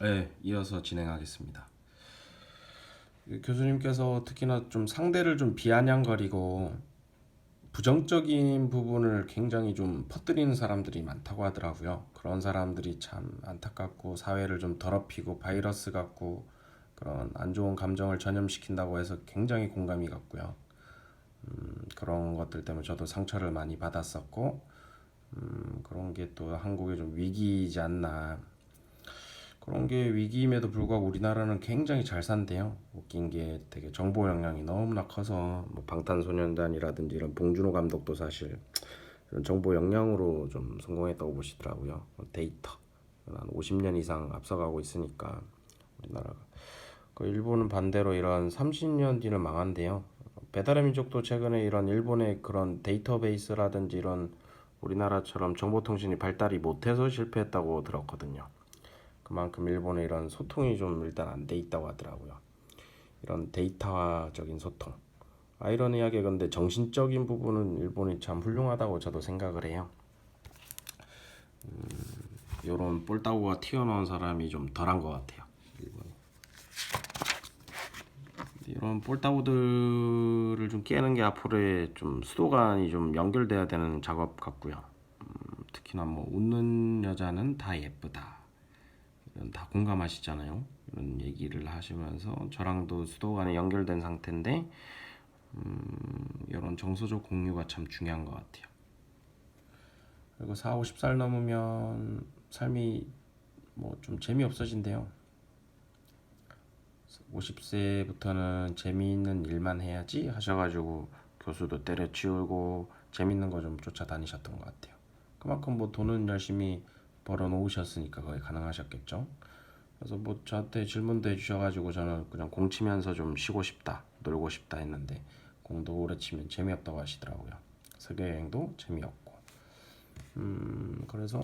네, 이어서 진행하겠습니다. 그 교수님께서 특히나 좀 상대를 좀 비아냥거리고 부정적인 부분을 굉장히 좀 퍼뜨리는 사람들이 많다고 하더라고요. 그런 사람들이 참 안타깝고 사회를 좀 더럽히고 바이러스 같고 그런 안 좋은 감정을 전염시킨다고 해서 굉장히 공감이 갔고요. 음, 그런 것들 때문에 저도 상처를 많이 받았었고 음, 그런 게 또 한국의 좀 위기이지 않나 그런 게 위기임에도 불구하고 우리나라는 굉장히 잘 산대요. 웃긴 게 되게 정보 역량이 너무나 커서 뭐 방탄소년단이라든지 이런 봉준호 감독도 사실 이런 정보 역량으로 좀 성공했다고 보시더라고요. 뭐 데이터 한 50년 이상 앞서가고 있으니까 우리나라가. 그 일본은 반대로 이런 30년 뒤는 망한대요. 배달의 민족도 최근에 이런 일본의 그런 데이터베이스라든지 이런 우리나라처럼 정보통신이 발달이 못해서 실패했다고 들었거든요. 그만큼 일본의 이런 소통이 좀 일단 안 돼 있다고 하더라고요. 이런 데이터화적인 소통. 아이러니하게 근데 정신적인 부분은 일본이 참 훌륭하다고 저도 생각을 해요. 음, 요런 볼따구가 튀어나온 사람이 좀 덜한 것 같아요. 일본이. 이런 볼따구들을 좀 깨는 게 앞으로의 좀 수도관이 좀 연결돼야 되는 작업 같고요. 음, 특히나 뭐 웃는 여자는 다 예쁘다. 다 공감하시잖아요. 이런 얘기를 하시면서 저랑도 수도관에 연결된 상태인데 음, 이런 정서적 공유가 참 중요한 것 같아요. 그리고 4, 50살 넘으면 삶이 뭐 좀 재미없어진대요. 50세부터는 재미있는 일만 해야지 하셔가지고 교수도 때려치우고 재밌는 거 좀 쫓아다니셨던 것 같아요. 그만큼 뭐 돈은 열심히 벌어 놓으셨으니까 거의 가능하셨겠죠. 그래서 뭐 저한테 질문도 해주셔가지고 저는 그냥 공 치면서 좀 쉬고 싶다, 놀고 싶다 했는데 공도 오래 치면 재미없다고 하시더라고요. 세계 여행도 재미없고. 음 그래서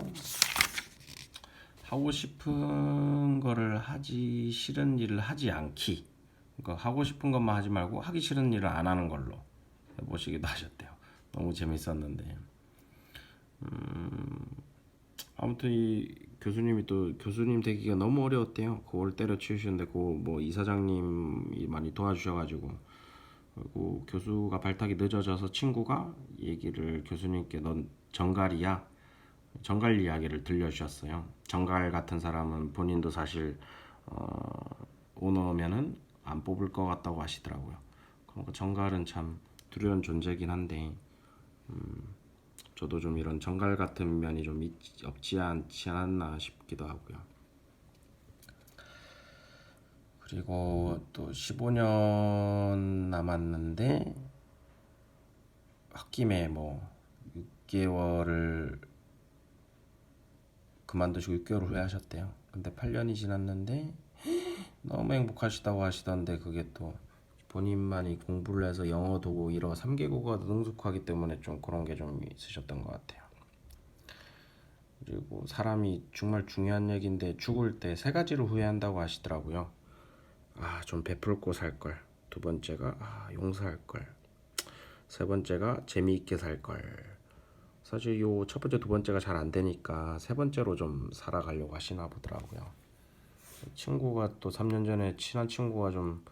하고 싶은 거를 하지 싫은 일을 하지 않기. 그러니까 하고 싶은 것만 하지 말고 하기 싫은 일을 안 하는 걸로 해보시기도 하셨대요. 너무 재밌었는데. 음, 아무튼 이 교수님이 또 교수님 되기가 너무 어려웠대요. 그걸 때려치우셨는데 그 뭐 이사장님이 많이 도와주셔가지고 그리고 교수가 발탁이 늦어져서 친구가 얘기를 교수님께 넌 정갈이야 정갈 이야기를 들려주셨어요. 정갈 같은 사람은 본인도 사실 어, 오너면은 안 뽑을 것 같다고 하시더라고요. 그러니까 정갈은 참 두려운 존재긴 한데 음, 저도 좀 이런 정갈 같은 면이 좀 있, 없지 않지 않았나 싶기도 하고요. 그리고 또 15년 남았는데 홧김에 뭐 6개월을 그만두시고 6개월 후에 하셨대요. 근데 8년이 지났는데 너무 행복하시다고 하시던데 그게 또 본인만이 공부를 해서 영어 도고 이러 3개국어가 능숙하기 때문에 좀 그런 게 좀 있으셨던 것 같아요. 그리고 사람이 정말 중요한 얘기인데 죽을 때 세 가지를 후회한다고 하시더라고요. 아, 좀 베풀고 살 걸. 두 번째가 아, 용서할 걸. 세 번째가 재미있게 살 걸. 사실 요 첫 번째 두 번째가 잘 안 되니까 세 번째로 좀 살아가려고 하시나 보더라고요. 친구가 또 3년 전에 친한 친구가 좀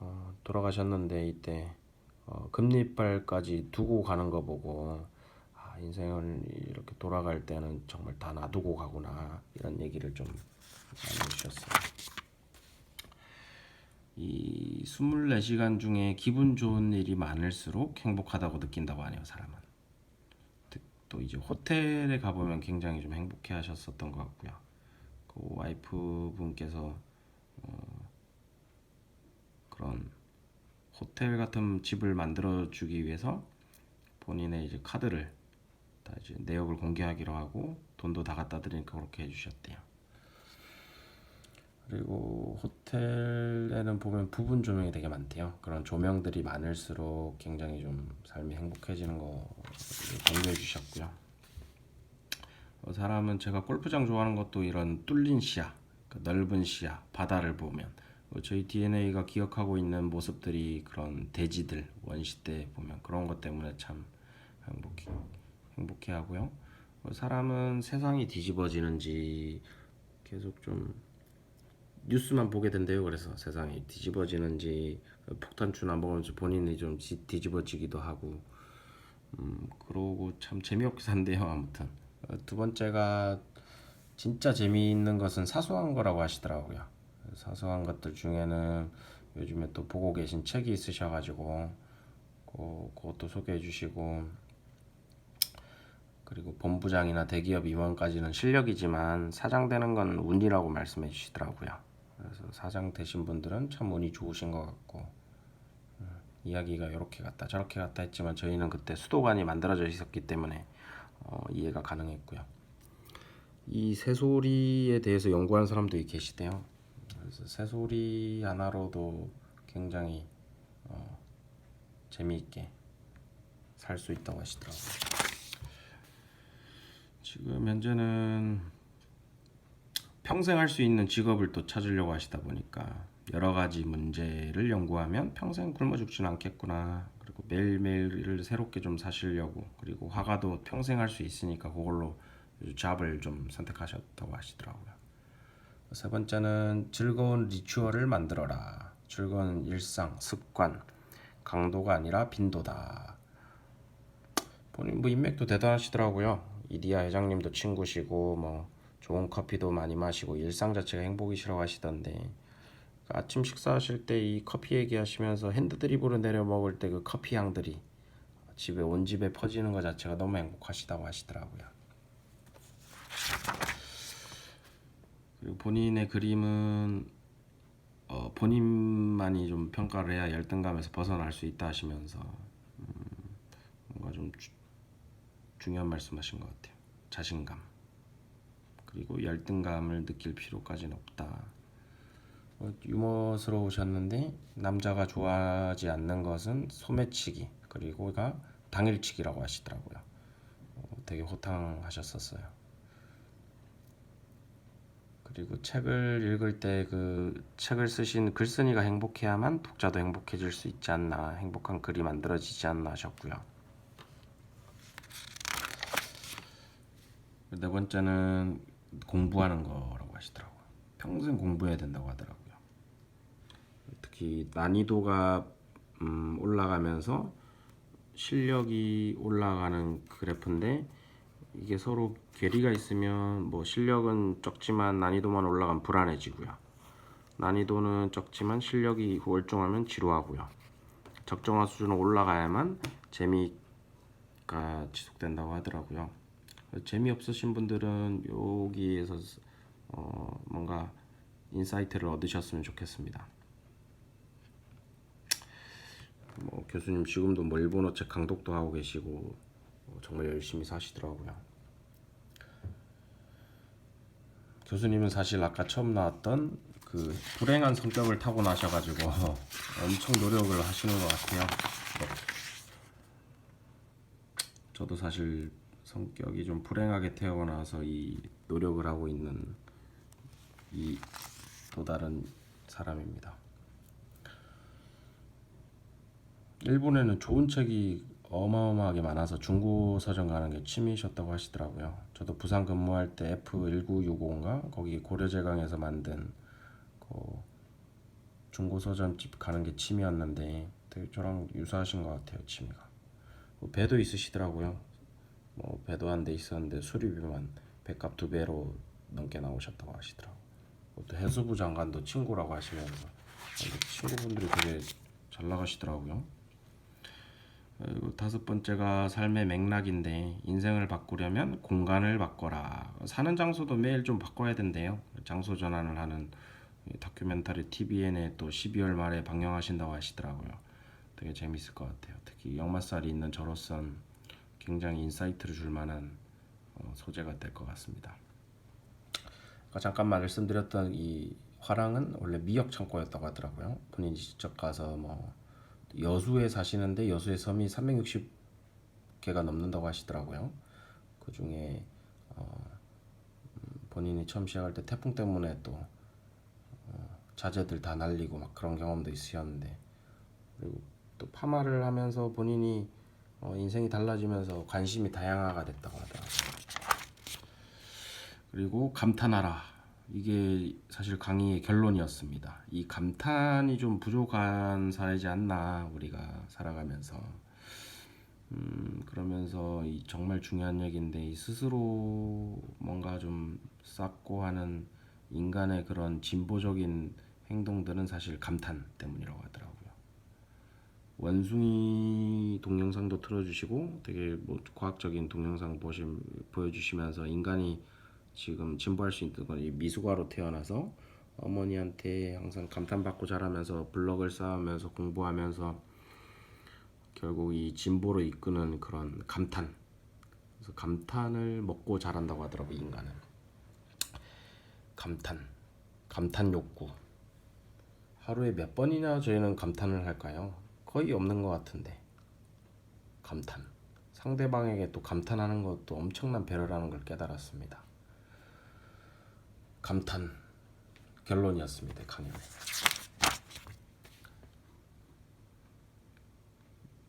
어, 돌아가셨는데 이때 어, 금리빨까지 두고 가는 거 보고 아, 인생을 이렇게 돌아갈 때는 정말 다 놔두고 가구나 이런 얘기를 좀 해주셨어요. 이 24시간 중에 기분 좋은 일이 많을수록 행복하다고 느낀다고 하네요, 사람은. 특- 또 이제 호텔에 가보면 굉장히 좀 행복해 하셨었던 것 같고요. 그 와이프 분께서 어, 그런 호텔 같은 집을 만들어 주기 위해서 본인의 이제 카드를 다 이제 내역을 공개하기로 하고 돈도 다 갖다 드리니까 그렇게 해주셨대요. 그리고 호텔에는 보면 부분 조명이 되게 많대요. 그런 조명들이 많을수록 굉장히 좀 삶이 행복해지는 거 공유해 주셨고요. 어, 사람은 제가 골프장 좋아하는 것도 이런 뚫린 시야, 그 넓은 시야, 바다를 보면 어, 저희 DNA가 기억하고 있는 모습들이 그런 대지들 원시 때 보면 그런 것 때문에 참 행복해 행복해 하고요. 어, 사람은 세상이 뒤집어지는지 계속 좀 뉴스만 보게 된대요. 그래서 세상이 뒤집어지는지 폭탄 주나 먹으면서 본인이 좀 지- 뒤집어지기도 하고 음 그러고 참 재미없게 산대요. 아무튼 어, 두 번째가 진짜 재미있는 것은 사소한 거라고 하시더라고요. 사소한 것들 중에는 요즘에 또 보고 계신 책이 있으셔가지고 그, 그것도 소개해 주시고 그리고 본부장이나 대기업 임원까지는 실력이지만 사장 되는 건 운이라고 말씀해 주시더라고요. 그래서 사장 되신 분들은 참 운이 좋으신 것 같고 음, 이야기가 이렇게 갔다 저렇게 갔다 했지만 저희는 그때 수도관이 만들어져 있었기 때문에 어, 이해가 가능했고요. 이 새소리에 대해서 연구하는 사람들이 계시대요. 그래서 새소리 하나로도 굉장히 어, 재미있게 살 수 있다고 하시더라고요. 지금 현재는 평생 할 수 있는 직업을 또 찾으려고 하시다 보니까 여러 가지 문제를 연구하면 평생 굶어 죽지는 않겠구나. 그리고 매일매일을 새롭게 좀 사시려고 그리고 화가도 평생 할 수 있으니까 그걸로 잡을 좀 선택하셨다고 하시더라고요. 세 번째는 즐거운 리추얼을 만들어라. 즐거운 일상, 습관, 강도가 아니라 빈도다. 본인 뭐 인맥도 대단하시더라고요. 이디야 회장님도 친구시고 뭐 좋은 커피도 많이 마시고 일상 자체가 행복이시라고 하시던데 그 아침 식사하실 때 이 커피 얘기하시면서 핸드 드립으로 내려 먹을 때 그 커피 향들이 집에 온 집에 퍼지는 것 자체가 너무 행복하시다고 하시더라고요. 그리고 본인의 그림은 어, 본인만이 좀 평가를 해야 열등감에서 벗어날 수 있다 하시면서 음, 뭔가 좀 주- 중요한 말씀하신 것 같아요. 자신감 그리고 열등감을 느낄 필요까지는 없다. 어, 유머스러우셨는데 남자가 좋아하지 않는 것은 소매치기 그리고가 당일치기라고 하시더라고요. 어, 되게 호탕하셨었어요. 그리고 책을 읽을 때 그 책을 쓰신 글쓴이가 행복해야만 독자도 행복해질 수 있지 않나 행복한 글이 만들어지지 않나 하셨고요. 네 번째는 공부하는 거라고 하시더라고요. 평생 공부해야 된다고 하더라고요. 특히 난이도가 음, 올라가면서 실력이 올라가는 그래프인데 이게 서로 괴리가 있으면 뭐 실력은 적지만 난이도만 올라가면 불안해지고요. 난이도는 적지만 실력이 월종하면 지루하고요. 적정한 수준으로 올라가야만 재미가 지속된다고 하더라고요. 재미없으신 분들은 여기에서 어, 뭔가 인사이트를 얻으셨으면 좋겠습니다. 뭐 교수님 지금도 뭐 일본어 책 강독도 하고 계시고 어, 정말 열심히 사시더라고요. 교수님은 사실 아까 처음 나왔던 그 불행한 성격을 타고 나셔가지고 엄청 노력을 하시는 것 같아요. 네. 저도 사실 성격이 좀 불행하게 태어나서 이 노력을 하고 있는 이 또 다른 사람입니다. 일본에는 좋은 책이 어마어마하게 많아서 중고 서점 가는 게 취미셨다고 하시더라고요. 저도 부산 근무할 때 F1960인가 거기 고려제강에서 만든 그 중고 서점집 가는 게 취미였는데 되게 저랑 유사하신 것 같아요 취미가. 뭐 배도 있으시더라고요. 뭐 배도 한 대 있었는데 수리비만 배값 두 배로 넘게 나오셨다고 하시더라고. 또 해수부 장관도 친구라고 하시면서 친구분들이 되게 잘 나가시더라고요. 다섯 번째가 삶의 맥락인데 인생을 바꾸려면 공간을 바꿔라. 사는 장소도 매일 좀 바꿔야 된대요. 장소 전환을 하는 이 다큐멘터리 TVN에 또 12월 말에 방영하신다고 하시더라고요. 되게 재밌을 것 같아요. 특히 역마살이 있는 저로선 굉장히 인사이트를 줄 만한 어, 소재가 될 것 같습니다. 아까 잠깐 말씀드렸던 이 화랑은 원래 미역 창고였다고 하더라고요. 본인이 직접 가서 뭐 여수에 사시는데 여수의 섬이 360개가 넘는다고 하시더라고요. 그 중에 어, 음, 본인이 처음 시작할 때 태풍 때문에 또 어, 자재들 다 날리고 막 그런 경험도 있으셨는데 그리고 또 파마를 하면서 본인이 어, 인생이 달라지면서 관심이 다양화가 됐다고 하더라고요. 그리고 감탄하라. 이게 사실 강의의 결론이었습니다. 이 감탄이 좀 부족한 사회지 않나 우리가 살아가면서 음, 그러면서 이 정말 중요한 얘기인데 이 스스로 뭔가 좀 쌓고 하는 인간의 그런 진보적인 행동들은 사실 감탄 때문이라고 하더라고요. 원숭이 동영상도 틀어주시고 되게 뭐 과학적인 동영상 보심 보여주시면서 인간이 지금 진보할 수 있는 건 이 미숙아로 태어나서 어머니한테 항상 감탄받고 자라면서 블럭을 쌓으면서 공부하면서 결국 이 진보로 이끄는 그런 감탄. 그래서 감탄을 먹고 자란다고 하더라고 요 인간은. 감탄, 감탄 욕구. 하루에 몇 번이나 저희는 감탄을 할까요? 거의 없는 것 같은데. 감탄. 상대방에게 또 감탄하는 것도 엄청난 배려라는 걸 깨달았습니다. 감탄 결론이었습니다. 강연의.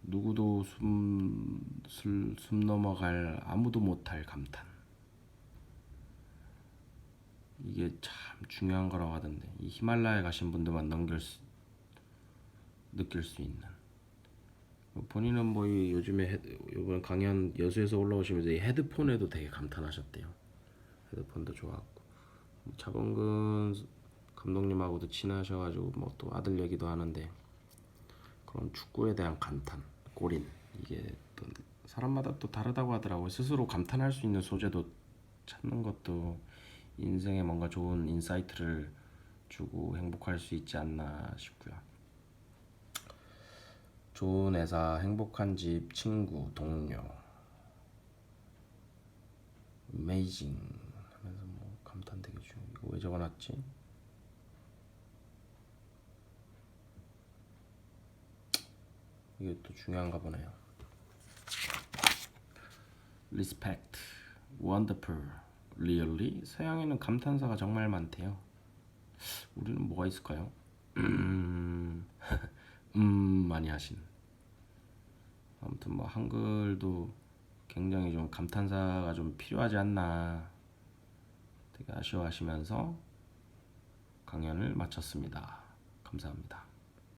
누구도 숨, 슬, 숨 넘어갈 아무도 못할 감탄. 이게 참 중요한 거라고 하던데 이 히말라야 가신 분들만 넘길 수, 느낄 수 있는. 본인은 뭐 이 요즘에 헤드, 이번 강연 여수에서 올라오시면서 이 헤드폰에도 되게 감탄하셨대요. 헤드폰도 좋았고 뭐 차범근 감독님하고도 친하셔가지고 뭐 또 아들 얘기도 하는데 그런 축구에 대한 감탄, 골인 이게 또 사람마다 또 다르다고 하더라고요. 스스로 감탄할 수 있는 소재도 찾는 것도 인생에 뭔가 좋은 인사이트를 주고 행복할 수 있지 않나 싶고요. 좋은 회사, 행복한 집, 친구, 동료, 메이징 하면서 뭐 감탄 되게 중. 이거 왜 적어놨지? 이게 또 중요한가 보네요. Respect, wonderful, really. 서양에는 감탄사가 정말 많대요. 우리는 뭐가 있을까요? 음, 음 많이 하신. 아무튼 뭐 한글도 굉장히 좀 감탄사가 좀 필요하지 않나 되게 아쉬워하시면서 강연을 마쳤습니다. 감사합니다.